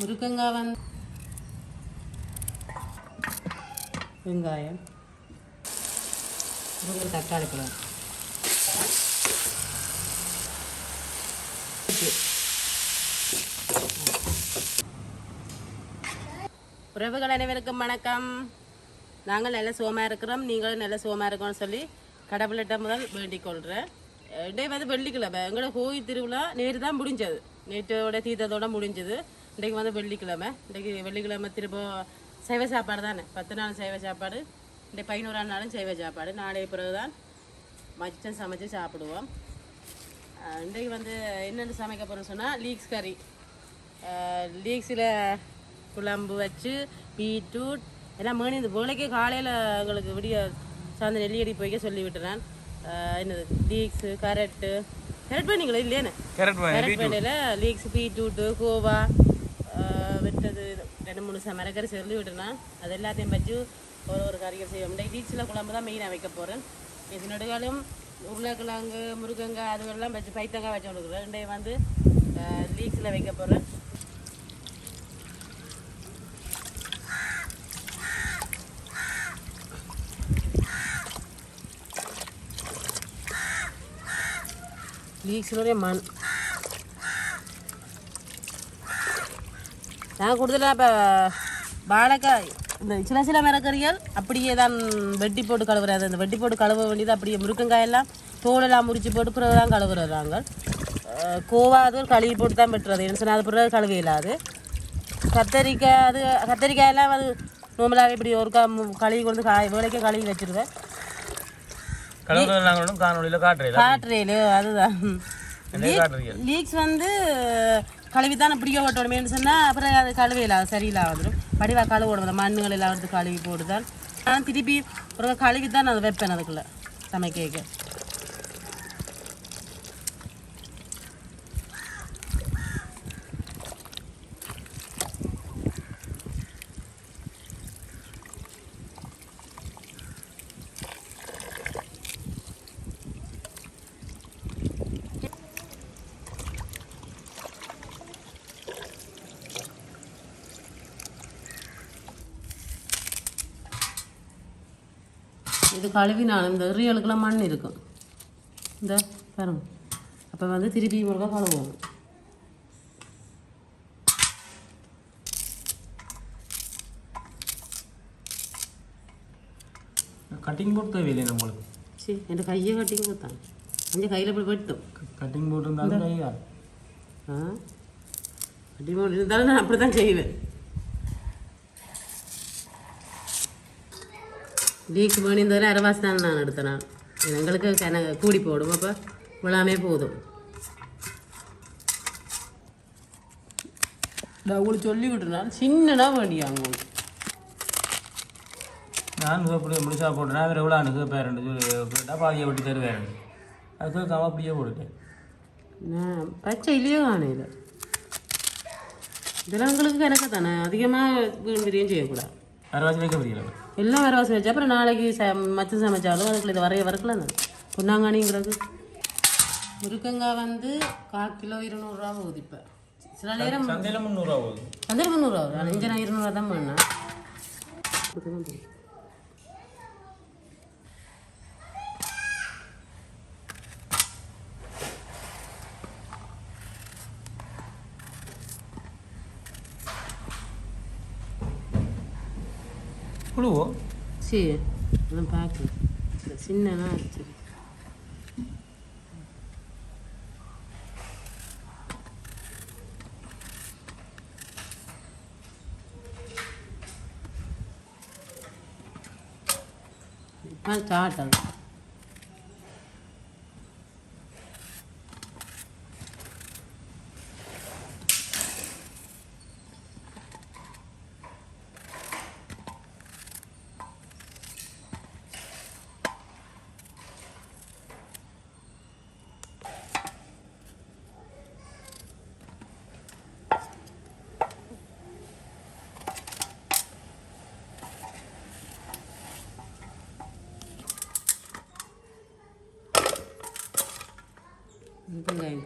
முருக்கங்காய் வந்து வெங்காயம். முருங்கை தக்காளி பழம். உறவுகள் அனைவருக்கும் வணக்கம். நாங்கள் நல்ல சுகமாக இருக்கிறோம். நீங்களும் நல்ல சுகமாக இருக்கோம்னு சொல்லி கடவுளிட்ட முதல் வேண்டிக் கொள்கிறேன் இன்றைய வந்து வெள்ளிக்கிழமை. எங்களோட கோயில் திருவிழா நேற்று தான் முடிஞ்சது. நேற்றோட தீர்த்தத்தோடு முடிஞ்சது. இன்றைக்கு வந்து வெள்ளிக்கிழமை. இன்றைக்கு வெள்ளிக்கிழமை திரும்ப சைவ சாப்பாடு தானே. பத்து நாள் சைவ சாப்பாடு. இன்றைக்கு பதினோராம் நாளும் சைவ சாப்பாடு. நாளைய பிறகு தான் மச்சம் சமைச்சு சாப்பிடுவோம். இன்றைக்கு வந்து என்னென்னு சமைக்க போகிறோம்னு சொன்னால் லீக்ஸ் கறி. லீக்ஸில் குழம்பு வச்சு பீட்ரூட் எல்லாம் மேனி இந்த வேலைக்கே காலையில் எங்களுக்கு விடிய சாயந்தரம் நெல்லியடி போய்க்க சொல்லி விட்டுறேன். என்னது? Leagues carrot. கரெக்ட் பண்ணீங்களா இல்லையானே? கேரட் கரெக்ட் பண்ணியில் லீக்ஸ் பீட்ரூட்டு கோவா வெட்டது. ரெண்டு மூணு ச மரக்கறி சொல்லி விட்டுறேன் அது எல்லாத்தையும் வச்சு ஒரு ஒரு கறிகள் செய்வோம். இன்றைக்கு லீக்ஸில் குழம்பு தான் மெயினாக வைக்க போகிறேன் இது நடுகாலும் உருளைக்கிழங்கு முருங்கங்காய் அதுவெல்லாம் வச்சு பைத்தங்காய் வச்சு கொடுக்குறேன். இன்றைக்கு வந்து லீக்ஸில் வைக்க போகிறேன் லீக்ஸினுடைய மண் நான் கூடுதலாக இப்போ வாழைக்காய். இந்த சில சில மரக்கறிகள் அப்படியே தான் வெட்டி போட்டு கழுவுறது. அந்த வெட்டி போட்டு கழுவ வேண்டியது அப்படியே முருங்கங்காயெல்லாம் தோலெல்லாம் முறிச்சு போட்டு பிறகு தான் கழுவுறது நாங்கள் அஹ் கோவா அது கழுவி போட்டு தான் வெட்டுறது. என்ன சொன்னால் அது பிறகு கழுவி இல்லாது கத்தரிக்காய் அது கத்தரிக்காயெல்லாம் அது நோம்பலாக இப்படி ஒரு கா கழுவி கொண்டு காய் வேலைக்கே கழுவி வச்சிருவேன். காணொலியில் காட்டுறேன் அதுதான். லீக்ஸ் வந்து கழுவி தானே பிடிக்க ஓட்டணுமேனு சொன்னால் அப்புறம் அது கழுவையில் சரியில்லை வந்துடும் படிவா கழுவோடும் அந்த மண்ணுகள் எல்லாம் எடுத்து கழுவி போட்டுதான். நான் திருப்பி ஒரு கழுவி தான் அதை வைப்பேன் அதுக்குள்ளே சமைக்க இது கழுவி நான் இந்த எறியலுக்கெல்லாம் மண் இருக்கும். இந்த பாருங்க. அப்போ வந்து திருப்பி முருகா கழுவுவோம் கட்டிங் போட்டு தேவையில்லை நம்மளுக்கு. சரி என் கையை கட்டி கொடுத்தாங்க கொஞ்சம் கையில் போய் வெட்டும். கட்டிங் போட்டு இருந்தாலும் கையா ஆ? கட்டி போட்டு இருந்தாலும் நான் அப்படி தான் லீக் பண்ணி இந்த அரைவாசி தான் நான் எடுத்தேன் நான் எங்களுக்கு கன கூடி போடும் அப்போ விழாமே போதும் நான் உங்களுக்கு சொல்லி விட்டுனாலும் சின்னனா வேண்டியாங்க உங்களுக்கு நான் இப்படி முழுசா போட்டேன்னா வேறு எவ்வளோ அனுக்கு பேரண்ட் கேட்டால் பாதியை விட்டு தருவேன் அது கேட்காம அப்படியே போட்டுட்டேன் நான் பச்சை இல்லையோ காணையில் இதெல்லாம் உங்களுக்கு கணக்கு தானே அதிகமாக வீண் விரியம் செய்யக்கூடாது அரைவாசி வைக்க முடியல. எல்லாம் வேறு வாசம் வச்சு அப்புறம் நாளைக்கு ச மற்ற சமைச்சாலும் அதுக்குள்ள இது வரைய வரக்கலாம் தான் பொன்னாங்கானிங்கிறது முருக்கங்காய் வந்து கால் கிலோ இருநூறுவா போகுது இப்போ. சில நேரம் சந்தையில் முந்நூறுரூவா போகுது. வந்து முந்நூறுவா. வரும் அஞ்சு நான் இருநூறுவா தான் பண்ணேன் குழுவோ சரி அதான் பார்க்கலாம் சின்னலாம் சின்னனா பார்த்து இப்போ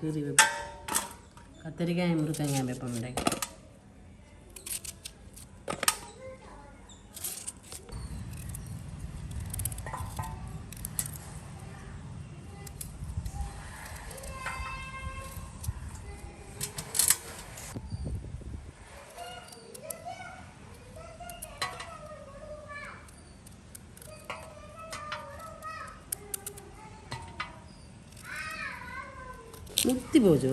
கீறி வைப்போம். கத்திரிக்காய் முருக்கங்காய் வைப்போம் இன்றைக்கு முத்தி போச்சு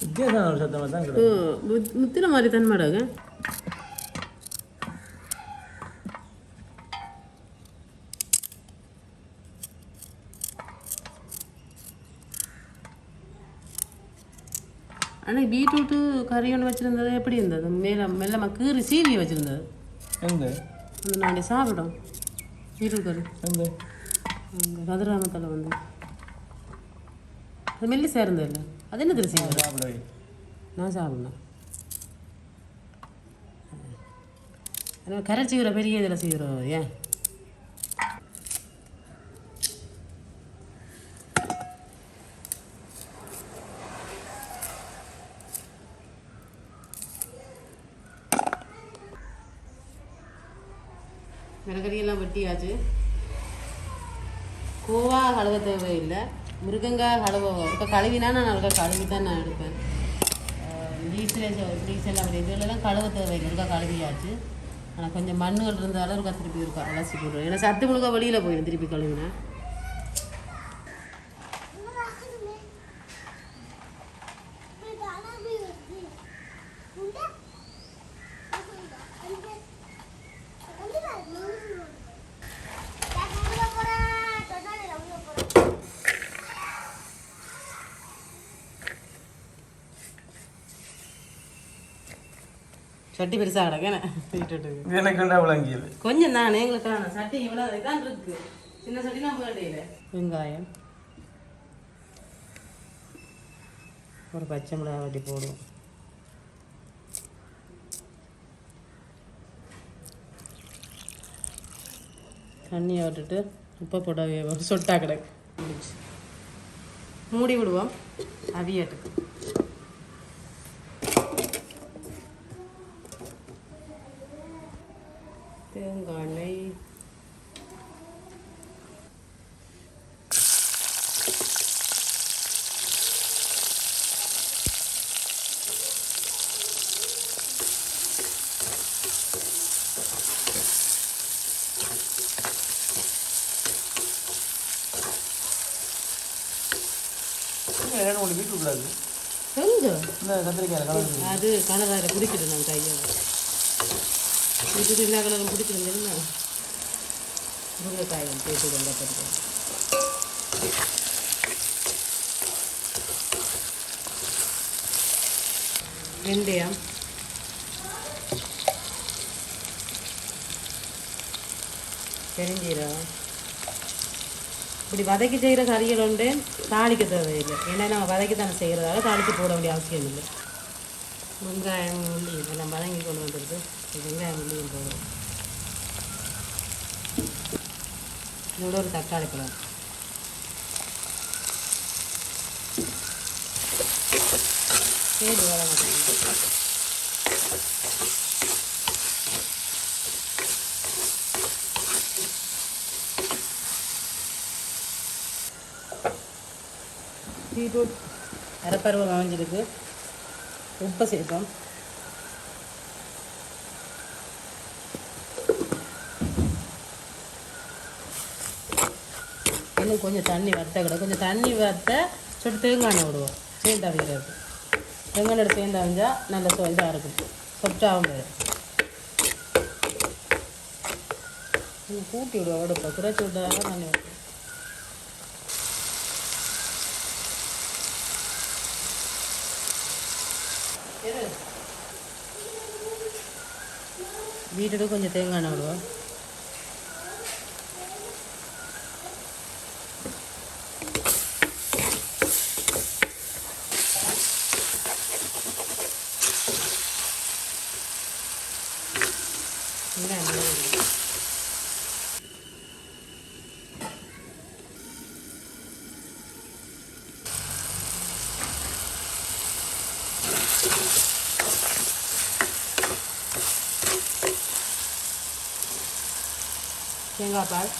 வித்தியாசம் ஒரு சத்தமாக தான் ஓ, கிடக்கு முத்- முத்தின மாதிரி தான் ஆனால் பீட்ரூட்டு கறி ஒன்று வச்சுருந்தது எப்படி இருந்தது? மேலே மெல்ல கீறி சீவி வச்சுருந்தது. எங்கே? அந்த நாங்கள் சாப்பிட்டோம். பீட்ரூட் கறி எங்கே? அங்கே கதிராமத்தில் வந்து. அது மெல்லி சேர்ந்தது இல்லை? அது என்ன வை நான் சாப்பிடணும் ஆனால் கரை பெரிய இதில் செய்கிறோம் ஏன்? மிளகறியெல்லாம் வெட்டியாச்சு. கோவா கழுவ தேவையில்லை. முருங்கங்காய் கழுவ இப்போ கழுவினா நான் நல்லா கழுவி தான் நான் எடுப்பேன். டீசல் டீசல் அப்படி இதுலலாம் கழுவ தேவையில்லை இருக்கா கழுவியாச்சு. ஆனால் கொஞ்சம் மண்ணுகள் இருந்தாலும் இருக்கா திருப்பி இருக்கா அலசி போடுவேன். ஏன்னா சத்து முழுக்க வெளியில் போயிடும் திருப்பி கழுவினேன் சட்டி பெருசாக கிடக்கேன் எனக்கு விளங்கியது? கொஞ்சம் தான் எங்களுக்கான சட்டி இவ்வளோ இதான் இருக்கு. சின்ன சட்டி நான் போயிடையில வெங்காயம். ஒரு பச்சை மிளகாய் வெட்டி போடுவோம். தண்ணியை விட்டுட்டு உப்பை போட சொட்டா கிடக்கு. முடிச்சு மூடி விடுவோம். அவியட்டுக்கு. தேங்காய் எண்ணெய் ஏழு மணி வீட்டு கூடாது எங்க கத்திரிக்காய் அது கனதார பிடிச்சிட்டு நான் கையால். இது என்ன கலகம் பிடிச்சிருந்தேன்னா முருங்கைக்காயம் போட்டு வெங்காயத்தை வெந்தயம் பெருஞ்சீரகம் இப்படி வதக்கி செய்கிற கறிகள் உண்டு தாளிக்க தேவையில்லை ஏன்னா நம்ம வதக்கி தானே செய்கிறதால தாளித்து போட வேண்டிய அவசியம் இல்லை வெங்காயம் உள்ளி எல்லாம் வதங்கி கொண்டு வந்துருக்கு வெங்காயம் உள்ளியும் போடுவோம் இதோட ஒரு தக்காளி பழம் சரி வர பீட்ரூட் அரைப்பருவம் அமைஞ்சிருக்கு உப்பை சேர்ப்போம் கொஞ்சம் தண்ணி வத்த கூட கொஞ்சம் தண்ணி வத்த சொட்டு தேங்காய் எண்ணெய் விடுவோம். சேர்ந்து அவிக்கிறது தேங்காய் எண்ணெய் சேர்ந்து அவிஞ்சா நல்ல சொ இதாக இருக்கும். சொப்டாகவும் போயிடும். கூட்டி விடுவோம் அடுப்பை குறைச்சி விட்டாங்க தண்ணி வைப்போம் வீட்டுக்கு கொஞ்சம் தேங்காய் எண்ணெய் விடுவோம் வெங்காயம் நல்லா விடுவோம். தேங்காய் பால்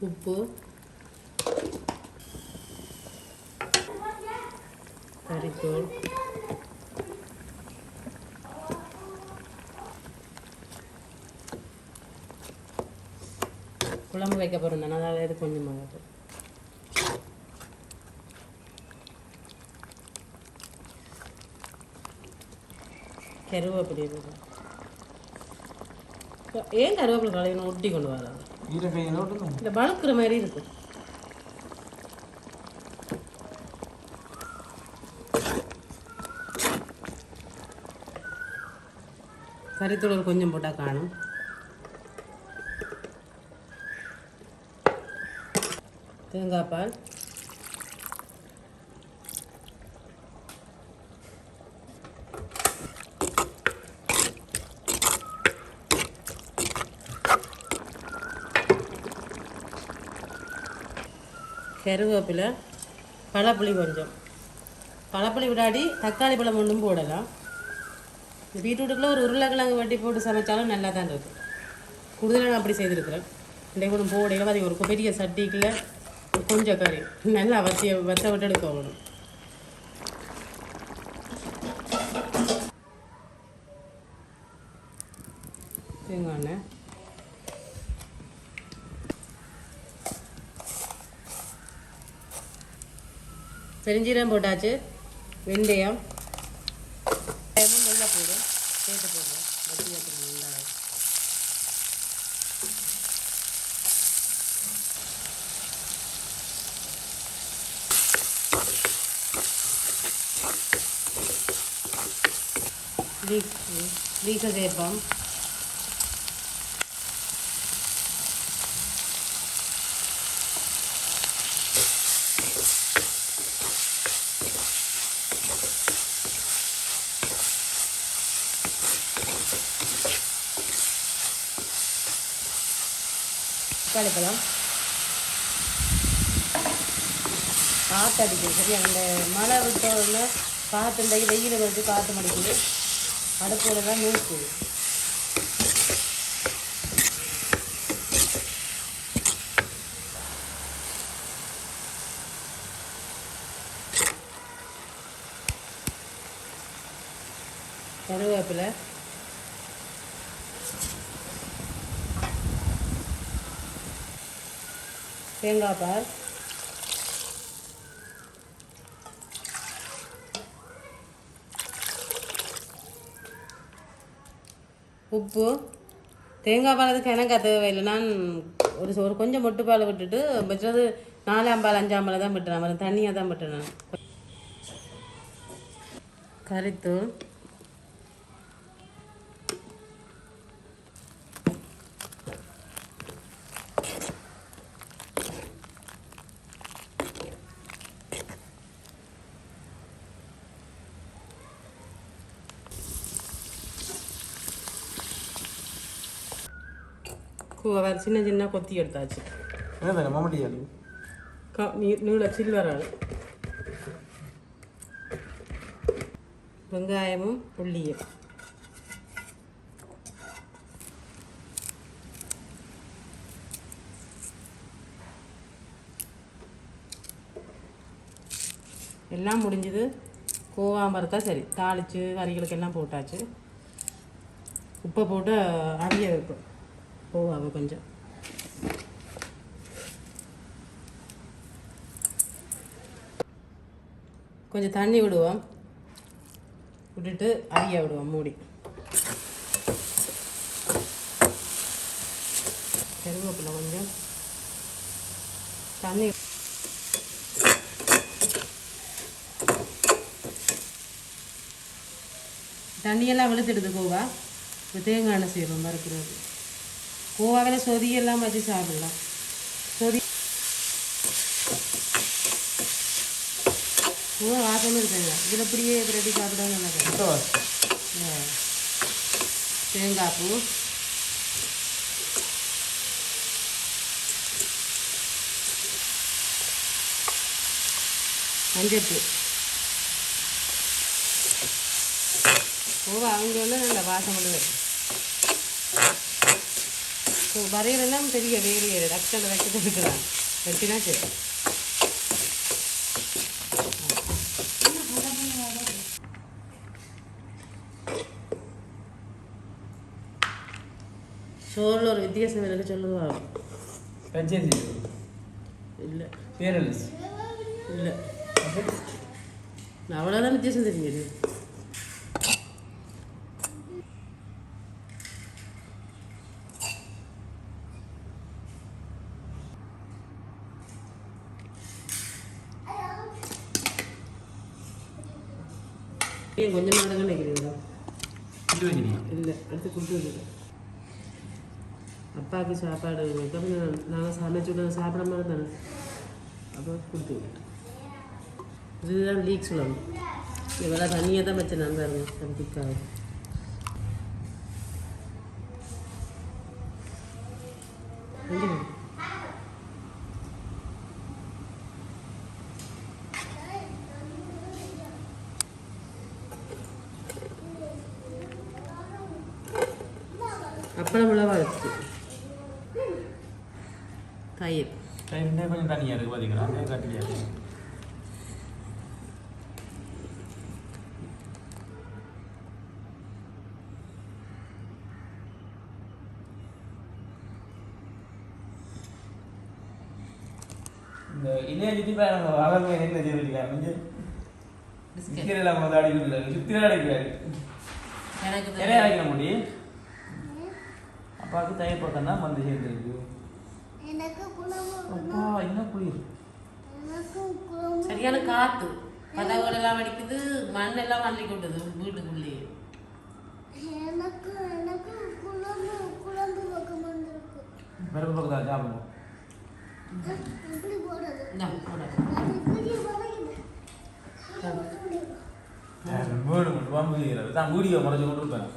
உப்பு கறித்தூள் குழம்பு வைக்க போகிறோம் தானே அதாவது கொஞ்சமாக கருவேப்பிலை. ஏன் கருவேப்பிலை கலையணும் ஒட்டி கொண்டு வராங்க? இந்த வழுக்கிற மாதிரி இருக்கும் கறித்தூள் கொஞ்சம் போட்டால் காணும். தேங்காய் பால். கருவேப்பிலை பழப்புளி கொஞ்சம். பழப்புளி விடாடி தக்காளி பழம் ஒன்றும் போடலாம். பீட்ரூட்டுக்குள்ளே ஒரு உருளைக்கிழங்கு வட்டி போட்டு சமைச்சாலும் நல்லா தான் இருக்கும் கூடுதலாக நான் அப்படி செய்திருக்கிறேன். இன்றைக்கு ஒன்றும் போடையில அது ஒரு பெரிய சட்டிக்குள்ளே ஒரு கொஞ்சம் கறி. நல்லா வத்திய வத்த விட்டு எடுக்க வேணும் தேங்காய் பெருஞ்சீரம் போட்டாச்சு வெந்தயம். வெங்காயமும் நல்லா போடும் சேர்த்து போடுறோம் வட்டியாட்டு நல்லா லீக்க சேர்ப்போம். தக்காளி பழம். காற்று அடிக்குது. சரியா அந்த மழை விட்டோடனே காற்று இந்த வெயில் வருது காற்று மடிக்குது. அடுப்பு தான் நூக்குது கருவேப்பிலை தேங்காய் பால். உப்பு. தேங்காய் பால் அதுக்கு எனக்கு தேவையில்லை. நான் ஒரு ஒரு கொஞ்சம் மொட்டு பால் விட்டுட்டு மிச்சது நாலாம் பால் அஞ்சாம் பால் தான் விட்டுறேன். அப்புறம் தண்ணியாக தான் விட்டுறேன் நான். வேறு சின்ன சின்ன கொத்தி எடுத்தாச்சு. என்ன மம்மட்டி ஆளு. க நீ நீள சில்வர் ஆள். வெங்காயமும் உள்ளியும் எல்லாம் முடிஞ்சது. கோவாம இருந்தா சரி. தாளித்து கறிகளுக்கு எல்லாம் போட்டாச்சு. உப்பை போட்டு அவிய வைப்போம். கோவாவை கொஞ்சம். கொஞ்சம் தண்ணி விடுவோம் விட்டுட்டு அரிய விடுவோம் மூடி. கருவேப்பிலை கொஞ்சம். தண்ணி. தண்ணியெல்லாம் வெளுத்துடுது கோவா இப்போ தேங்காய் எண்ணெய் செய்வோம் மறுக்கிறது கோவாவில் சொதியெல்லாம் வச்சு சாப்பிடலாம். சொதி. ஓ வாசமே இருக்குங்க இதில் இப்படியே ரெடி சாப்பிட நல்லா. தேங்காய் பூ. மஞ்சப்பு ஓ அவங்க நல்ல வாசம் கொண்டு வரும் ஸோ வரையிலெல்லாம் பெரிய வேலையே டக்குன்னு வச்சுட்டு இருக்கலாம் வெட்டினா சரி. சோறில் ஒரு வித்தியாசம் எனக்கு சொல்லுவா. பச்சரிசி இல்லை. பேரரசு. இல்லை. அவ்வளோதான் வித்தியாசம் தெரியுது. கொஞ்சம் நாள் நினைக்கிறீங்களா இது வச்சுருக்கீங்க இல்லை அடுத்து கொடுத்து விடுங்க அப்பாவுக்கு சாப்பாடு நாங்கள் சமைச்சு விட்டு சாப்பிட மாதிரி தானே அப்போ கொடுத்து விடு. இதுதான் லீக் சொல்லணும் இவ்வளோ தண்ணியாக தான் வச்சு நான் பாருங்க அது அப்பளம் மிளவா இருக்கு தயிர் டைம்லேயே கொஞ்சம் தண்ணியாக இருக்குது பார்த்தீங்களா கட்டியாக இந்த இளைய சுற்றி பாருங்க அவங்க என்ன கொஞ்சம் அடிக்கிறாரு எனக்கு முடியும் அப்பாவுக்கு பக்கம் தான் வந்து சேர்ந்துருக்கு அப்பா என்ன குளிர்? சரியான காத்து. கதவுகள் எல்லாம் அடிக்குது மண் எல்லாம் அள்ளி கொண்டுது வீட்டுக்குள்ளேயே. எனக்கு எனக்கு குழம்பு குழம்பு பக்கம் வந்திருக்கு. வெறும் பக்கம் தான் சாப்பிடுவோம் எப்படி போடுறது வீடு வீடியோ மறைச்சு கொண்டு இருப்பேன்.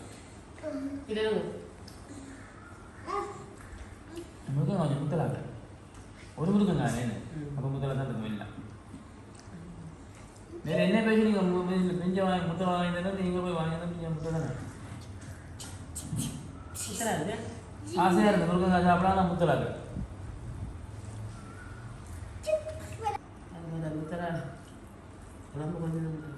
முருகன் கொஞ்சம் முத்தலாக ஒரு முருகன் தானே அப்போ முத்தலை தான் இருக்கும் இல்லை வேற என்ன பேசி நீங்கள் பெஞ்ச வாங்கி முத்தலை வாங்கினா நீங்கள் போய் வாங்கினா நீங்கள் முத்தலை தானே சுத்தரா இருக்கு. ஆசையாக இருந்த முருகன் சாப்பிடலாம் நான் முத்தலாக முத்தரா. குழம்பு கொஞ்சம் தான்.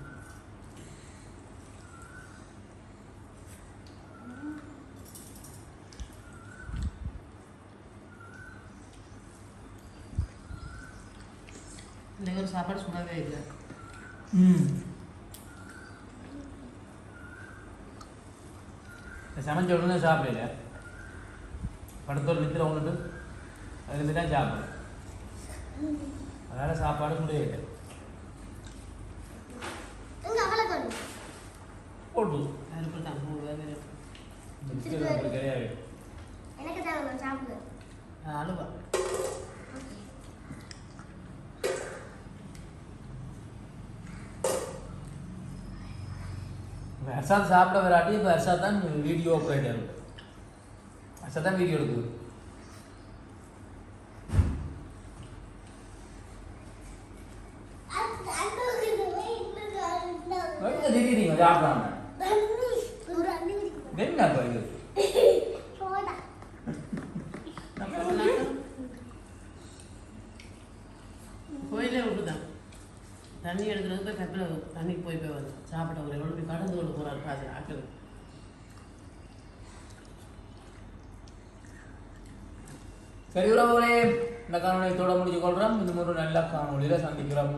இன்னைக்கு ஒரு சாப்பாடு சுடவே இல்லை ம் சமைச்ச உடனே சாப்பிடல படத்தோடு நித்திர ஒன்றுட்டு அதுலேருந்து தான் சாப்பிடும் அதனால் சாப்பாடு முடியல எங்க அவளை கொண்டு போட்டு அதுக்கு தான் கிடையாது எனக்கு தான் நான் சாப்பிடு அழுவா இப்போ ஹர்ஷாத் சாப்பிட வராட்டி இப்போ ஹர்ஷாத் தான் வீடியோ ஆப்ரேட்டர் ஹர்ஷாத் தான் வீடியோ எடுக்குது எங்கே திடீர்னு சாப்பிடாம ஒரு அண்ணி குடிக்கும் என்ன இப்போ இது சோடா கோயிலே விட்டுதான் தண்ணி எடுக்கிறது போய் பெப்பில் தண்ணிக்கு போய் போய் வந்து சாப்பிட ஒரு எவ்வளோ போய் கடந்து கொண்டு போகிறாரு பாதி ஆக்கள் சரி உறவுகளே இந்த காணொலியை தொட முடிஞ்சு கொள்கிறோம் இன்னும் ஒரு நல்ல காணொலியில் சந்திக்கிறோம்.